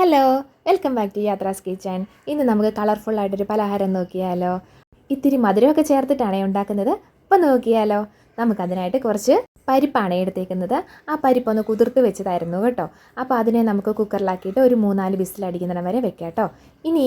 Hello welcome back to Yathra's kitchen ഇന്ന് നമുക്ക് colourful ആയിട്ടൊരു പലഹാരം നോക്കിയാലോ. ഇത്തിരി മധുരമൊക്കെ ചേർത്തിട്ടാണേ ഉണ്ടാക്കുന്നത്. അപ്പം നോക്കിയാലോ. നമുക്കതിനായിട്ട് കുറച്ച് പരിപ്പാണ് എടുത്തേക്കുന്നത്. ആ പരിപ്പൊന്ന് കുതിർത്ത് വെച്ചതായിരുന്നു കേട്ടോ. അപ്പോൾ അതിനെ നമുക്ക് കുക്കറിലാക്കിയിട്ട് ഒരു മൂന്നാൽ ബിസിലടിക്കുന്നിടം വരെ വെക്കാം കേട്ടോ. ഇനി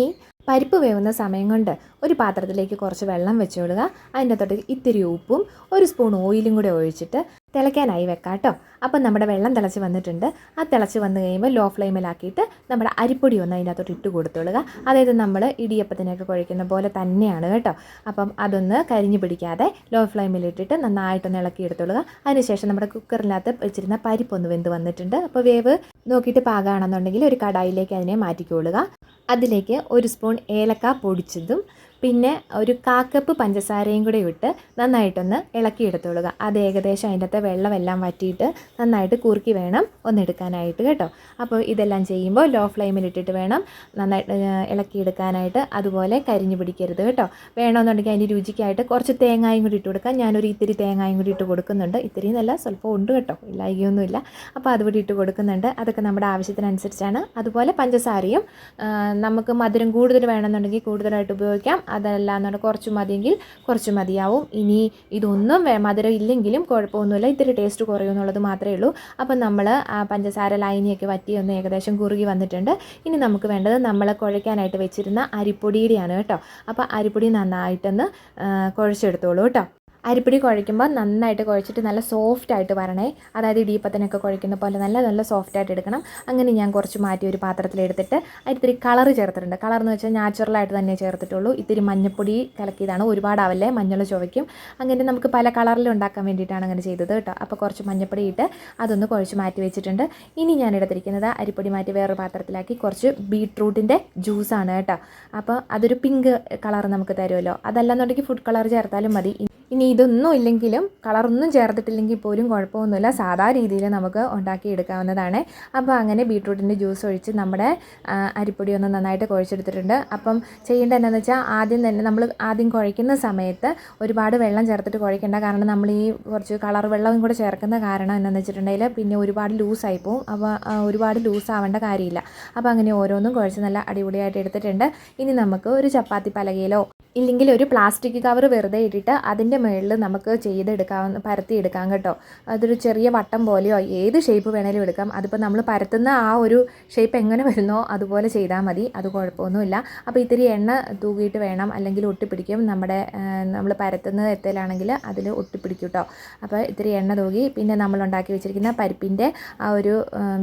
പരിപ്പ് വേവുന്ന സമയം കൊണ്ട് ഒരു പാത്രത്തിലേക്ക് കുറച്ച് വെള്ളം വെച്ചോളുക. അതിന്റെ തൊട്ട് ഇത്തിരി ഉപ്പും ഒരു സ്പൂൺ ഓയിലും കൂടെ ഒഴിച്ചിട്ട് തിളയ്ക്കാനായി വെക്കാം കേട്ടോ. അപ്പം നമ്മുടെ വെള്ളം തിളച്ച് വന്നിട്ടുണ്ട്. ആ തിളച്ച് വന്നു കഴിയുമ്പോൾ ലോ ഫ്ലെയിമിലാക്കിയിട്ട് നമ്മുടെ അരിപ്പൊടി ഒന്ന് അതിന്റെ അകത്തോട്ട് ഇട്ട് കൊടുത്തോളുക അതായത് നമ്മൾ ഇടിയപ്പത്തിനൊക്കെ കുഴയ്ക്കുന്ന പോലെ തന്നെയാണ് കേട്ടോ. അപ്പം അതൊന്ന് കരിഞ്ഞു പിടിക്കാതെ ലോ ഫ്ലെയിമിലിട്ടിട്ട് നന്നായിട്ടൊന്ന് ഇളക്കി എടുത്തോളുക അതിനുശേഷം നമ്മുടെ കുക്കറിനകത്ത് വെച്ചിരുന്ന പരിപ്പൊന്ന് വെന്ത് വന്നിട്ടുണ്ട്. അപ്പോൾ വേവ് നോക്കിയിട്ട് പാകമാണെന്നുണ്ടെങ്കിൽ ഒരു കടായിലേക്ക് അതിനെ മാറ്റിക്കൊള്ളുക. അതിലേക്ക് ഒരു സ്പൂൺ ഏലക്ക പൊടിച്ചതും പിന്നെ ഒരു കാക്കപ്പ് പഞ്ചസാരയും കൂടി ഇട്ട് നന്നായിട്ടൊന്ന് ഇളക്കിയെടുത്തോളുക. അത് ഏകദേശം അതിന്റെ വെള്ളമെല്ലാം വറ്റിയിട്ട് നന്നായിട്ട് കുറുക്കി വേണം ഒന്നെടുക്കാനായിട്ട് കേട്ടോ. അപ്പോൾ ഇതെല്ലാം ചെയ്യുമ്പോൾ ലോ ഫ്ലെയിമിൽ ഇട്ടിട്ട് വേണം നന്നായിട്ട് ഇളക്കിയെടുക്കാനായിട്ട്. അതുപോലെ കരിഞ്ഞു പിടിക്കരുത് കേട്ടോ. വേണമെന്നുണ്ടെങ്കിൽ അതിന്റെ രുചിക്കായിട്ട് കുറച്ച് തേങ്ങായും കൂടി ഇട്ട് കൊടുക്കാം. ഞാനൊരു ഇത്തിരി തേങ്ങായും കൂടി ഇട്ട് കൊടുക്കുന്നുണ്ട്. ഇത്തിരി എന്നല്ല സ്വല്പം ഉണ്ട് കേട്ടോ. ഇല്ലായികയൊന്നുമില്ല. അപ്പോൾ അതുകൂടി ഇട്ട് കൊടുക്കുന്നുണ്ട്. അതൊക്കെ നമ്മുടെ ആവശ്യത്തിനനുസരിച്ചാണ്. അതുപോലെ പഞ്ചസാരയും നമുക്ക് മധുരം കൂടുതൽ വേണമെന്നുണ്ടെങ്കിൽ കൂടുതലായിട്ട് ഉപയോഗിക്കാം. അതല്ല എന്നുണ്ടെങ്കിൽ കുറച്ച് മതിയെങ്കിൽ കുറച്ച് മതിയാവും. ഇനി ഇതൊന്നും മധുരം ഇല്ലെങ്കിലും കുഴപ്പമൊന്നുമില്ല. ഇത്തിരി ടേസ്റ്റ് കുറയുമെന്നുള്ളത് മാത്രമേ ഉള്ളൂ. അപ്പം നമ്മൾ പഞ്ചസാര ലൈനിയൊക്കെ വറ്റി ഒന്ന് ഏകദേശം കുറുകി വന്നിട്ടുണ്ട്. ഇനി നമുക്ക് വേണ്ടത് നമ്മൾ കുഴയ്ക്കാനായിട്ട് വെച്ചിരുന്ന അരിപ്പൊടിയുടെയാണ് കേട്ടോ. അപ്പോൾ അരിപ്പൊടി നന്നായിട്ടൊന്ന് കുഴച്ചെടുത്തോളൂ കേട്ടോ. അരിപ്പൊടി കുഴയ്ക്കുമ്പോൾ നന്നായിട്ട് കുഴച്ചിട്ട് നല്ല സോഫ്റ്റ് ആയിട്ട് വരണേ. അതായത് ഇടിയപ്പത്തിനൊക്കെ കുഴയ്ക്കുന്ന പോലെ നല്ല നല്ല സോഫ്റ്റ് ആയിട്ട് എടുക്കണം. അങ്ങനെ ഞാൻ കുറച്ച് മാറ്റി ഒരു പാത്രത്തിലെടുത്തിട്ട് അതിൽ ഇത്തിരി കളർ ചേർത്തിട്ടുണ്ട്. കളർ എന്ന് വെച്ചാൽ നാച്ചുറലായിട്ട് തന്നെ ചേർത്തിട്ടുള്ളൂ. ഇത്തിരി മഞ്ഞപ്പൊടി കലക്കിയതാണ്. ഒരുപാടാവല്ലേ? മഞ്ഞൾ ചുവയ്ക്കും. അങ്ങനെ നമുക്ക് പല കളറിൽ ഉണ്ടാക്കാൻ വേണ്ടിയിട്ടാണ് അങ്ങനെ ചെയ്തത് കേട്ടോ. അപ്പോൾ കുറച്ച് മഞ്ഞപ്പൊടി ഇട്ട് അതൊന്ന് കുഴച്ച് മാറ്റി വെച്ചിട്ടുണ്ട്. ഇനി ഞാൻ എടുത്തിരിക്കുന്നത് അരിപ്പൊടി മാറ്റി വേറൊരു പാത്രത്തിലാക്കി കുറച്ച് ബീട്രൂട്ടിന്റെ ജ്യൂസാണ് കേട്ടോ. അപ്പോൾ അതൊരു പിങ്ക് കളർ നമുക്ക് തരുമല്ലോ. അതല്ലെന്നുണ്ടെങ്കിൽ ഫുഡ് കളർ ചേർത്താലും മതി. ഇനി ഇതൊന്നും ഇല്ലെങ്കിലും കളറൊന്നും ചേർത്തിട്ടില്ലെങ്കിൽ പോലും കുഴപ്പമൊന്നുമില്ല. സാധാ രീതിയിൽ നമുക്ക് ഉണ്ടാക്കിയെടുക്കാവുന്നതാണ്. അപ്പോൾ അങ്ങനെ ബീട്രൂട്ടിന്റെ ജ്യൂസ് ഒഴിച്ച് നമ്മുടെ അരിപ്പൊടി ഒന്ന് നന്നായിട്ട് കുഴച്ചെടുത്തിട്ടുണ്ട്. അപ്പം ചെയ്യേണ്ടത് എന്താണെന്ന് വെച്ചാൽ ആദ്യം തന്നെ നമ്മൾ ആദ്യം കുഴയ്ക്കുന്ന സമയത്ത് ഒരുപാട് വെള്ളം ചേർത്തിട്ട് കുഴയ്ക്കേണ്ട. കാരണം നമ്മൾ ഈ കുറച്ച് കളർ വെള്ളവും കൂടെ ചേർക്കുന്ന കാരണം എന്താണെന്ന് വെച്ചിട്ടുണ്ടെങ്കിൽ പിന്നെ ഒരുപാട് ലൂസായി പോവും. അപ്പോൾ ഒരുപാട് ലൂസ് ആവേണ്ട കാര്യമില്ല. അപ്പോൾ അങ്ങനെ ഓരോന്നും കുഴച്ച് നല്ല അടിപൊളിയായിട്ട് എടുത്തിട്ടുണ്ട്. ഇനി നമുക്ക് ഒരു ചപ്പാത്തി പലകയിലോ ഇല്ലെങ്കിൽ ഒരു പ്ലാസ്റ്റിക് കവർ വെറുതെ ഇട്ടിട്ട് അതിന്റെ മുകളിൽ നമുക്ക് ചെയ്തെടുക്കാവുന്ന പരത്തിയെടുക്കാം കേട്ടോ. അതൊരു ചെറിയ വട്ടം പോലെയോ ഏത് ഷേപ്പ് വേണേലും എടുക്കാം. അതിപ്പോൾ നമ്മൾ പരത്തുന്ന ആ ഒരു ഷേപ്പ് എങ്ങനെ വരുന്നോ അതുപോലെ ചെയ്താൽ മതി. അത് കുഴപ്പമൊന്നുമില്ല. അപ്പോൾ ഇത്തിരി എണ്ണ തൂകിയിട്ട് വേണം. അല്ലെങ്കിൽ ഒട്ടിപ്പിടിക്കും. നമ്മുടെ നമ്മൾ പരത്തുന്ന എത്തലാണെങ്കിൽ അതിൽ ഒട്ടിപ്പിടിക്കും കേട്ടോ. അപ്പോൾ ഇത്തിരി എണ്ണ തൂകി പിന്നെ നമ്മൾ ഉണ്ടാക്കി വെച്ചിരിക്കുന്ന പരിപ്പിന്റെ ആ ഒരു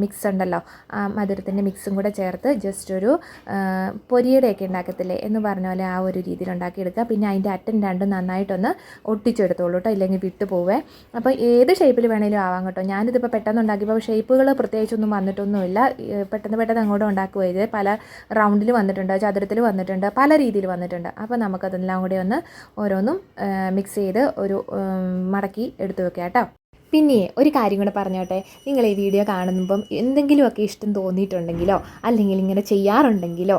മിക്സ് ഉണ്ടല്ലോ. ആ മധുരത്തിന്റെ മിക്സും കൂടെ ചേർത്ത് ജസ്റ്റ് ഒരു പൊരിയുടെയൊക്കെ ഉണ്ടാക്കത്തില്ലേ എന്ന് പറഞ്ഞ പോലെ ആ ഒരു രീതിയിൽ ഉണ്ടാക്കിയെടുക്കുക. പിന്നെ അതിന്റെ അറ്റം രണ്ടും നന്നായിട്ടൊന്ന് ഒട്ടിച്ചെടുത്തോളൂ കേട്ടോ ഇല്ലെങ്കിൽ വിട്ടു പോവേ. അപ്പോൾ ഏത് ഷേപ്പിൽ വേണേലും ആവാം കേട്ടോ. ഞാനിതിപ്പോൾ പെട്ടെന്ന് ഉണ്ടാക്കിയപ്പോൾ ഷേപ്പുകൾ പ്രത്യേകിച്ചൊന്നും വന്നിട്ടൊന്നുമില്ല. പെട്ടെന്ന് പെട്ടെന്ന് അങ്ങോട്ട് ഉണ്ടാക്കുക ഇത് പല റൗണ്ടിൽ വന്നിട്ടുണ്ട് ചതുരത്തിൽ വന്നിട്ടുണ്ട് പല രീതിയിൽ വന്നിട്ടുണ്ട്. അപ്പോൾ നമുക്കതെല്ലാം കൂടി ഒന്ന് ഓരോന്നും മിക്സ് ചെയ്ത് ഒരു മടക്കി എടുത്തു വെക്കാം കേട്ടോ. പിന്നെ ഒരു കാര്യം കൂടെ പറഞ്ഞോട്ടെ നിങ്ങൾ ഈ വീഡിയോ കാണുമ്പം എന്തെങ്കിലുമൊക്കെ ഇഷ്ടം തോന്നിയിട്ടുണ്ടെങ്കിലോ അല്ലെങ്കിൽ ഇങ്ങനെ ചെയ്യാറുണ്ടെങ്കിലോ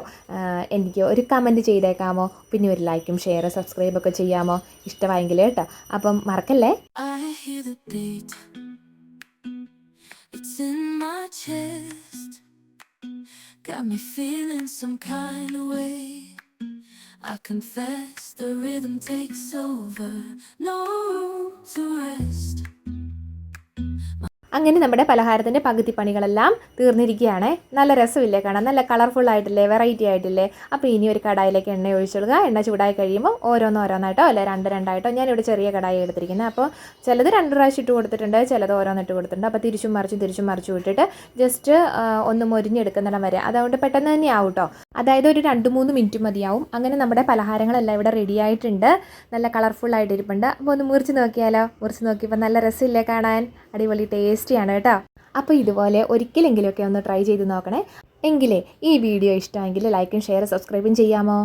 എനിക്ക് ഒരു കമന്റ് ചെയ്തേക്കാമോ പിന്നെ ഒരു ലൈക്കും ഷെയർ സബ്സ്ക്രൈബൊക്കെ ചെയ്യാമോ ഇഷ്ടമായെങ്കിൽ കേട്ടോ അപ്പം മറക്കല്ലേ. It's in my chest. Got me feeling some kind of way. I confess the rhythm takes over. No room to rest. അങ്ങനെ നമ്മുടെ പലഹാരത്തിന്റെ പകുതി പണികളെല്ലാം തീർന്നിരിക്കുകയാണ്. നല്ല രസമില്ലേ കാണാൻ? നല്ല കളർഫുൾ ആയിട്ടില്ലേ വെറൈറ്റി ആയിട്ടില്ലേ? അപ്പോൾ ഇനി ഒരു കടായിലേക്ക് എണ്ണ ഒഴിച്ചിടുക എണ്ണ ചൂടായി കഴിയുമ്പോൾ ഓരോന്നോരോന്നായിട്ടോ അല്ലെ രണ്ട് രണ്ടായിട്ടോ ഞാനിവിടെ ചെറിയ കടായി എടുത്തിരിക്കുന്നത്. അപ്പോൾ ചിലത് രണ്ട് പ്രാവശ്യം ഇട്ട് കൊടുത്തിട്ടുണ്ട് ചിലത് ഓരോന്ന് ഇട്ട് കൊടുത്തിട്ടുണ്ട്. അപ്പോൾ തിരിച്ചും മറിച്ചും തിരിച്ചും മറിച്ചും ഇട്ടിട്ട് ജസ്റ്റ് ഒന്ന് മൊരിഞ്ഞെടുക്കുന്നിടം വരെ. അതുകൊണ്ട് പെട്ടെന്ന് തന്നെ ആവും അതായത് ഒരു രണ്ട് മൂന്ന് മിനിറ്റ് മതിയാവും. അങ്ങനെ നമ്മുടെ പലഹാരങ്ങളെല്ലാം ഇവിടെ റെഡി ആയിട്ടുണ്ട്. നല്ല കളർഫുൾ ആയിട്ട് ഇരിപ്പുണ്ട് അപ്പോൾ ഒന്ന് മുറിച്ച് നോക്കിയാലോ? മുറിച്ച് നോക്കിയപ്പോൾ നല്ല രസമില്ലേ കാണാൻ? അടിപൊളി ടേസ്റ്റിയാണ് കേട്ടോ. അപ്പോൾ ഇതുപോലെ ഒരിക്കലെങ്കിലുമൊക്കെ ഒന്ന് ട്രൈ ചെയ്ത് നോക്കണേ. എങ്കിലേ ഈ വീഡിയോ ഇഷ്ടമെങ്കിൽ ലൈക്കും ഷെയറും സബ്സ്ക്രൈബും ചെയ്യാമോ?